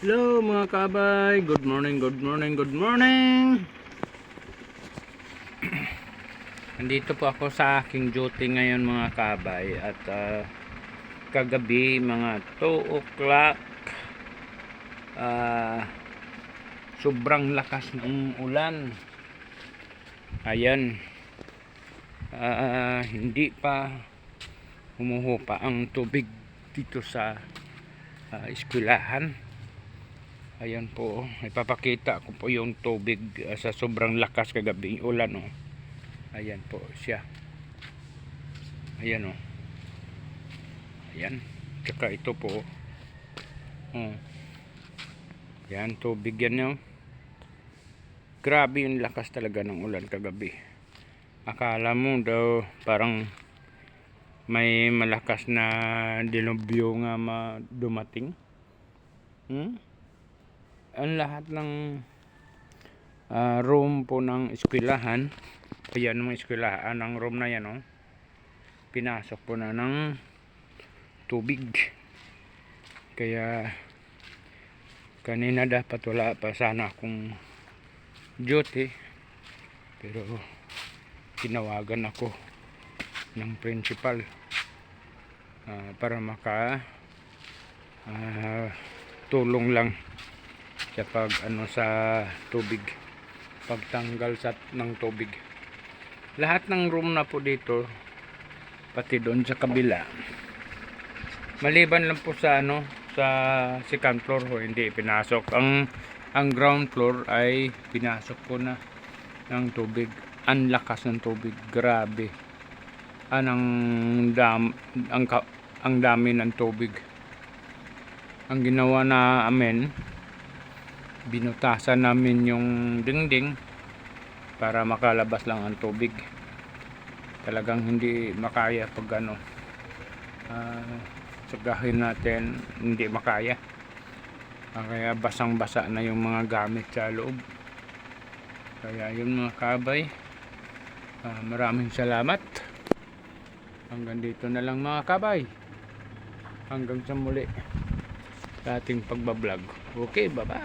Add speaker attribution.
Speaker 1: Hello mga kabay, good morning, good morning, good morning. Nandito po ako sa aking duty ngayon mga kabay at ah, kagabi mga 2 o'clock ah, sobrang lakas ng ulan. Ayan. Ah, hindi pa humuhupa ang tubig dito sa ah, eskwelahan. Ayan po, ipapakita ko po yung tubig uh, sa sobrang lakas kagabi ulan oh. Ayan po siya. Ayan oh. Ayan. Tsaka ito po. Oh. Yan, tubig yan oh. Grabe yung lakas talaga ng ulan kagabi. Akala mo daw parang may malakas na dilubyo nga ma dumating. Hmm? Ang lahat ng ah, room po ng eskwelahan ayan mga eskwelahan ang room na yan oh, pinasok po na ng tubig. Kaya kanina dapat wala pa sana akong duty. Pero tinawagan ako ng principal ah, para maka ah, tulong lang sa pag ano sa tubig. Pagtanggal sa ng tubig. Lahat ng room na po dito pati doon sa kabila maliban lang po sa ano sa second floor ho hindi pinasok. Ang ang ground floor ay pinasok po na ng tubig. Ang lakas ng tubig. Grabe. Anang dam ang ang dami ng tubig. Ang ginawa na amin binutasan namin yung dingding para makalabas lang ang tubig. Talagang hindi makaya pag ano uh, sagahin natin hindi makaya. Ah, kaya basang basa na yung mga gamit sa loob. Kaya yun mga kabay Ah, maraming salamat. Hanggang dito na lang mga kabay. Hanggang sa muli sa ating pagbablog. Okay bye bye